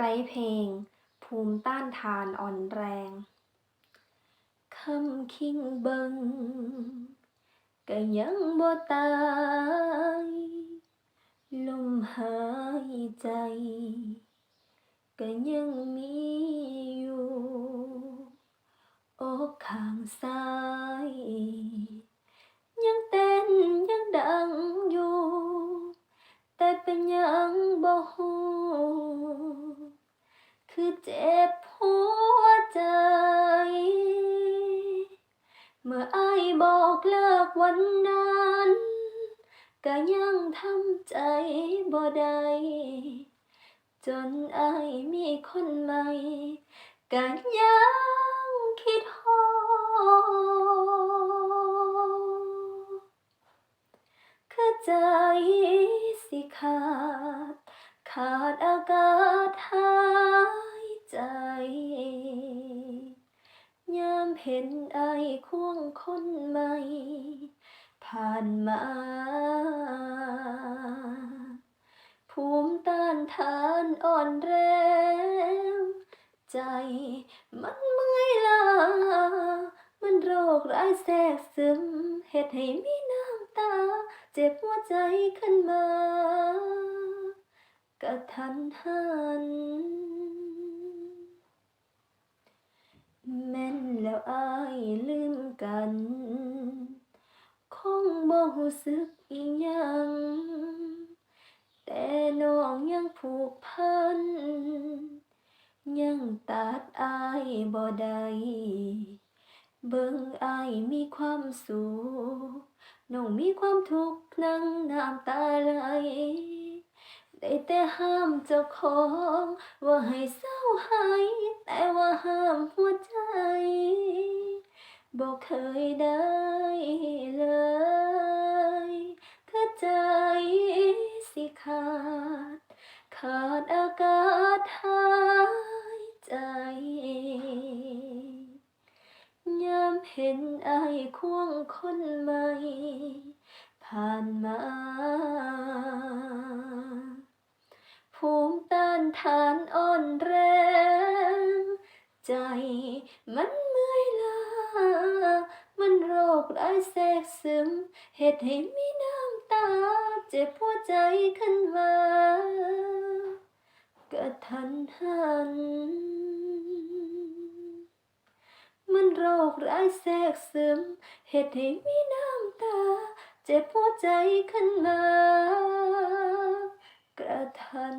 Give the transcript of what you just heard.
ไกลเพลง ภูมิต้านทานอ่อนแรงคำคิงเบิงก็ยังบ่ตายลมหายใจ ก็ยังมีอยู่อกข้างซ้า เมื่ออายบอกเลิกวันนั้น ก็ยังทำใจบ่ได้จนอายมีคนใหม่ก็ยังคิดฮอดคือใจสิขาดขาด เห็นไอายควงคนใหม่ ผ่านมา ภูมิต้านทานอ่อนแรงใจมันเมื่อยล้ามันโรคร้ายแทรกซึมเฮ็ดให้มีน้ำตา เจ็บหัวใจขึ้นมากระทันหันแม่ แล้วอายลืมกัน คงบ่รู้สึกอิหยัง แต่น้องยังผูกพัน ยังตัดอายบ่ได้เบิ่งอายมีความสุขน้องมีความทุกข์นั่งน้ำตาไหลได้แต่ห้ามเจ้าของ ว่าให้เศร้าหายแต่ว่าหามหัวใจ บ่ เคยได้เลยคือใจสิขาด ขาดอากาศหายใจ ยามเห็นไอายควงคนใหม่ ผ่านมาภูมิต้านทานอ่อนแรง ใจมัน คร้ายแทรกซึมเฮ็ดให้มีน้ำตา เจ็บหัวใจขึ้นมากะทันหัน มันโรคร้ายแทรกซึมเฮ็ดให้มีน้ำตา เจ็บหัวใจขึ้นมากระทัน